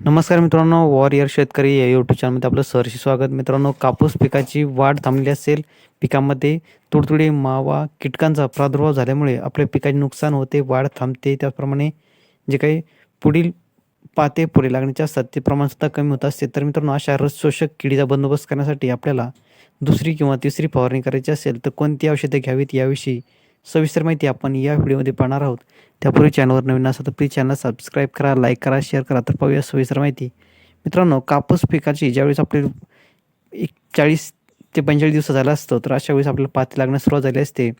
नमस्कार मित्रांनो वॉरियर शेतकरी या यूट्यूब चॅनलमध्ये आपलं सरशी स्वागत. मित्रांनो कापूस पिकाची वाढ थांबली असेल पिकामध्ये तुडतुडे मावा कीटकांचा प्रादुर्भाव झाल्यामुळे आपल्या पिकाचे नुकसान होते वाढ थांबते. त्याचप्रमाणे जे काही पुढील पाते पुढे लागण्याचे असतात ते प्रमाणसुद्धा कमी होत असते. तर मित्रांनो अशा रसशोषक किडीचा बंदोबस्त करण्यासाठी आपल्याला दुसरी किंवा तिसरी फवारणी करायची असेल तर कोणती औषधे घ्यावीत याविषयी सविस्तर माहिती आपण या व्हिडिओमध्ये पाहणार आहोत. त्यापूर्वी चॅनलवर नवीन असेल तर प्लीज चॅनल सबस्क्राईब करा लाईक करा शेअर करा तर पाहूया सविस्तर माहिती. मित्रांनो कापूस पिकाची ज्यावेळेस आपले एक चाळीस ते पंचेचाळीस दिवस झाला असतो तर अशा वेळेस आपल्याला पाती लागण्यास सुरुवात झाली असते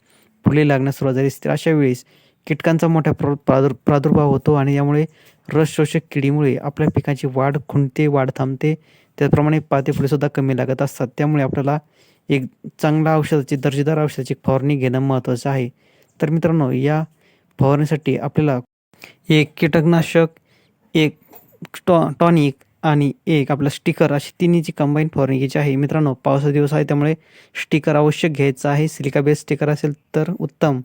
फुले लागण्यास सुरुवात झाली असते. अशा वेळेस कीटकांचा मोठ्या प्र प्रादुर प्रादुर्भाव होतो आणि यामुळे रस शोषक किडीमुळे आपल्या पिकाची वाढ खुंटते वाढ थांबते. त्याचप्रमाणे पाते फुलेसुद्धा कमी लागत असतात. त्यामुळे आपल्याला एक चांगला औषधाची दर्जेदार औषधाची फवारणी घेणं महत्त्वाचं आहे. तर मित्रांनो या फवारणीसाठी आपल्याला एक कीटकनाशक एक टॉ टॉनिक आणि एक आपलं स्टिकर अशी तिन्हीची कंबाईन फवारणी घ्यायची आहे. मित्रांनो पावसाचा दिवस आहे त्यामुळे स्टिकर आवश्यक घ्यायचं आहे. सिलिका बेस स्टिकर असेल तर उत्तम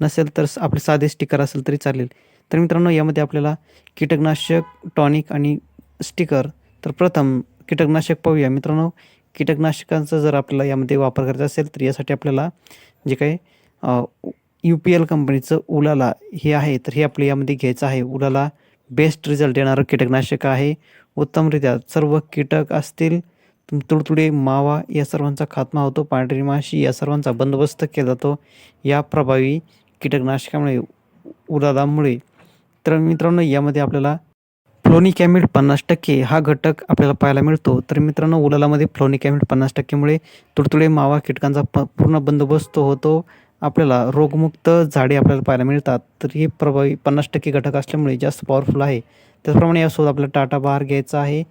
नसेल तर आपले साधे स्टिकर असेल तरी चालेल. तर मित्रांनो यामध्ये आपल्याला कीटकनाशक टॉनिक आणि स्टिकर तर प्रथम कीटकनाशक पाहूया. मित्रांनो कीटकनाशकांचा जर आपल्याला यामध्ये वापर करायचा असेल तर यासाठी आपल्याला जे काही यू पी एल कंपनीचं उलाला हे आहे तर हे आपल्या यामध्ये घ्यायचं आहे. उलाला बेस्ट रिझल्ट देणारं कीटकनाशक आहे. उत्तमरित्या सर्व कीटक असतील तुडतुडे मावा या सर्वांचा खात्मा होतो. पांढरी माशी या सर्वांचा बंदोबस्त केला जातो. या प्रभावी कीटकनाशकामुळे उलालामुळे. तर मित्रांनो यामध्ये आपल्याला फ्लोनिकॅमिड पन्नास टक्के हा घटक आपल्याला पाहायला मिळतो. तर मित्रांनो उलालामध्ये फ्लोनिकॅमिड पन्नास टक्केमुळे तुडतुडे मावा कीटकांचा प पूर्ण बंदोबस्त होतो. आपल्याला रोगमुक्त झाडे आपल्याला पाहायला मिळतात. तर हे प्रभावी पन्नास टक्के घटक असल्यामुळे जास्त पॉवरफुल आहे. त्याचप्रमाणे यासोबत आपल्याला टाटा बार घ्यायचा आहे.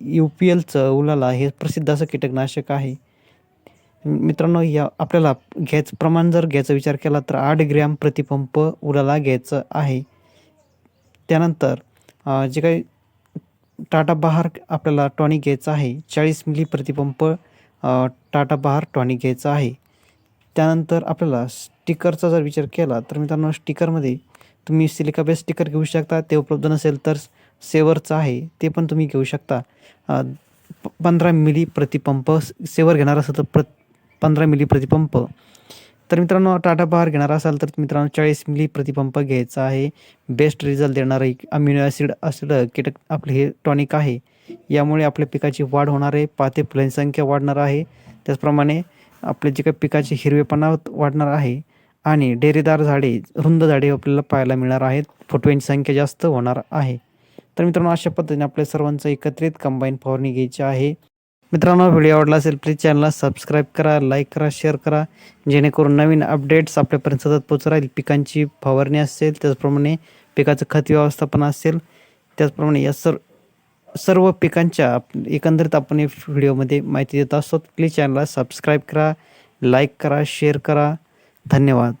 यू पी एलचं उलाला हे प्रसिद्ध असं कीटकनाशक आहे. मित्रांनो या आपल्याला घ्यायचं प्रमाण जर घ्यायचा विचार केला तर आठ ग्रॅम प्रतिपंप उलाला घ्यायचं आहे. त्यानंतर जे काही टाटा बहार आपल्याला टॉनिक घ्यायचं आहे चाळीस मिली प्रतिपंप टाटा बहार टॉनिक घ्यायचं आहे. त्यानंतर आपल्याला स्टिकरचा जर विचार केला तर मित्रांनो स्टिकरमध्ये तुम्ही सिलिका बेस स्टिकर घेऊ शकता. ते उपलब्ध नसेल तर सेवरचं आहे ते पण तुम्ही घेऊ शकता. प- पंधरा मिली प्रतिपंप सेवर घेणार असेल तर प्र पंधरा मिली प्रतिपंप. तर मित्रांनो टाटा बहार घेणार असाल तर मित्रांनो चाळीस मिली प्रतिपंप घ्यायचा आहे. बेस्ट रिझल्ट देणारं एक अम्युनो ॲसिड असलं कीटक आपले हे टॉनिक आहे. यामुळे आपल्या पिकाची वाढ होणार आहे. पाते फुलांची संख्या वाढणार आहे. त्याचप्रमाणे आपले जे काही पिकाचे हिरवेपणा वाढणार आहे. आणि डेरेदार झाडे रुंद झाडे आपल्याला पाहायला मिळणार आहेत. फुटव्यांची संख्या जास्त होणार आहे. तर मित्रांनो अशा पद्धतीने आपल्या सर्वांचं एकत्रित कंबाईन फवारणी घ्यायची आहे. मित्रांनो व्हिडिओ आवडला असेल प्लीज चॅनलला सबस्क्राईब करा लाईक करा शेअर करा. जेणेकरून नवीन अपडेट्स आपल्यापर्यंत सतत पोहोच राहील. पिकांची फवारणी असेल त्याचप्रमाणे पिकाचं खत व्यवस्थापन असेल त्याचप्रमाणे या सर सर्व पिकांच्या आप- एकंदरीत आपण या व्हिडिओमध्ये माहिती देत असतो. प्लीज चॅनलला सबस्क्राईब करा लाईक करा शेअर करा. धन्यवाद.